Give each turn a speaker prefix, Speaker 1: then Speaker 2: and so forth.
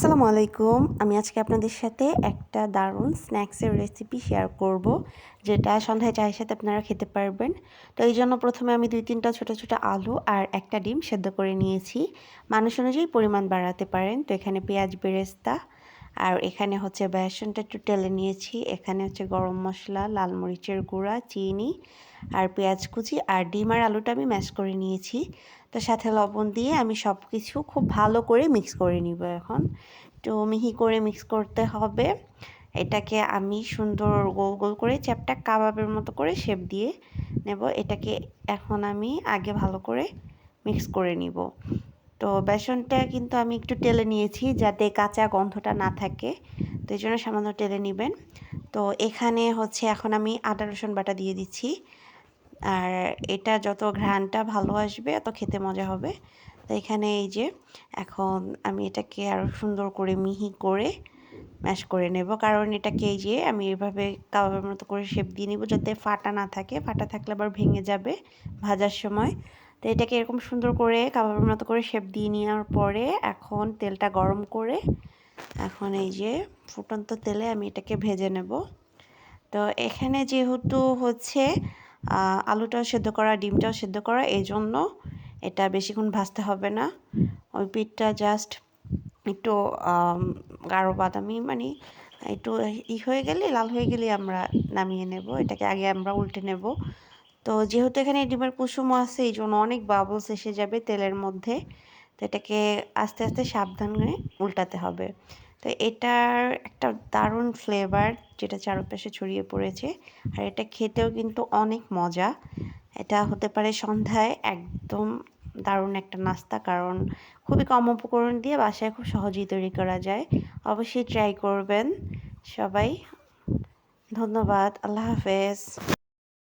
Speaker 1: আসসালামু আলাইকুম। আমি আজকে আপনাদের সাথে একটা দারুণ স্ন্যাক্সের রেসিপি শেয়ার করব, যেটা সন্ধ্যায় চায়ের সাথে আপনারা খেতে পারবেন। তো এই জন্য প্রথমে আমি দুই তিনটা ছোট ছোট আলু আর একটা ডিম সেদ্ধ করে নিয়েছি। মানুষ অনুযায়ী পরিমাণ বাড়াতে পারেন। তো এখানে পেঁয়াজ বেরেস্তা আর এখানে হচ্ছে বেসনটা একটু টেলে নিয়েছি। এখানে হচ্ছে গরম মশলা, লাল মরিচের গুঁড়া, চিনি আর পেঁয়াজ কুচি আর ডিম আর আলুটা আমি ম্যাশ করে নিয়েছি। তো সাথে লবণ দিয়ে আমি সব কিছু খুব ভালো করে মিক্স করে নিব এখন। তো মিহি করে মিক্স করতে হবে। এটাকে আমি সুন্দর গোল গোল করে চ্যাপটা কাবাবের মতো করে শেপ দিয়ে নেব। এটাকে এখন আমি আগে ভালো করে মিক্স করে নিব। তো বেসনটা কিন্তু আমি একটু টেলে নিয়েছি যাতে কাঁচা গন্ধটা না থাকে। তো এই জন্য সামান্য টেলে নেবেন। তো এখানে হচ্ছে এখন আমি আদা, রসুন বাটা দিয়ে দিচ্ছি। আর এটা যত ঘ্রাণটা ভালো আসবে, তত খেতে মজা হবে। তো এখানে এই যে এখন আমি এটাকে আরও সুন্দর করে মিহি করে ম্যাশ করে নেব। কারণ এটাকে এই যে আমি এভাবে কাবাবের মতো করে শেপ দিয়ে নিব যাতে ফাটা না থাকে। ফাটা থাকলে আবার ভেঙে যাবে ভাজার সময়। তো এটাকে এরকম সুন্দর করে কাবাবের মতো করে শেপ দিয়ে নেওয়ার পরে এখন তেলটা গরম করে এখন এই যে ফুটন্ত তেলে আমি এটাকে ভেজে নেব। তো এখানে যেহেতু হচ্ছে আলুটাও সেদ্ধ করা, ডিমটাও সেদ্ধ করা এই জন্য এটা বেশিক্ষণ ভাজতে হবে না। ওই পিঠটা জাস্ট একটু গাঢ় বাদামি মানে একটু ই হয়ে গেলে, লাল হয়ে গেলে আমরা নামিয়ে নেব। এটাকে আগে আমরা উল্টে নেব। তো যেহেতু এখানে ডিমের কুসুম আছে এই জন্য অনেক বাবলস এসে যাবে তেলের মধ্যে। তো এটাকে আস্তে আস্তে সাবধানে উল্টাতে হবে। তো এটার একটা দারুণ ফ্লেভার যেটা চারপাশে ছড়িয়ে পড়েছে। আর এটা খেতেও কিন্তু অনেক মজা। এটা হতে পারে সন্ধ্যায় একদম দারুণ একটা নাস্তা, কারণ খুবই কম উপকরণ দিয়ে বাসায় খুব সহজেই তৈরি করা যায়। অবশ্যই ট্রাই করবেন। সবাই, ধন্যবাদ। আল্লাহ হাফেজ।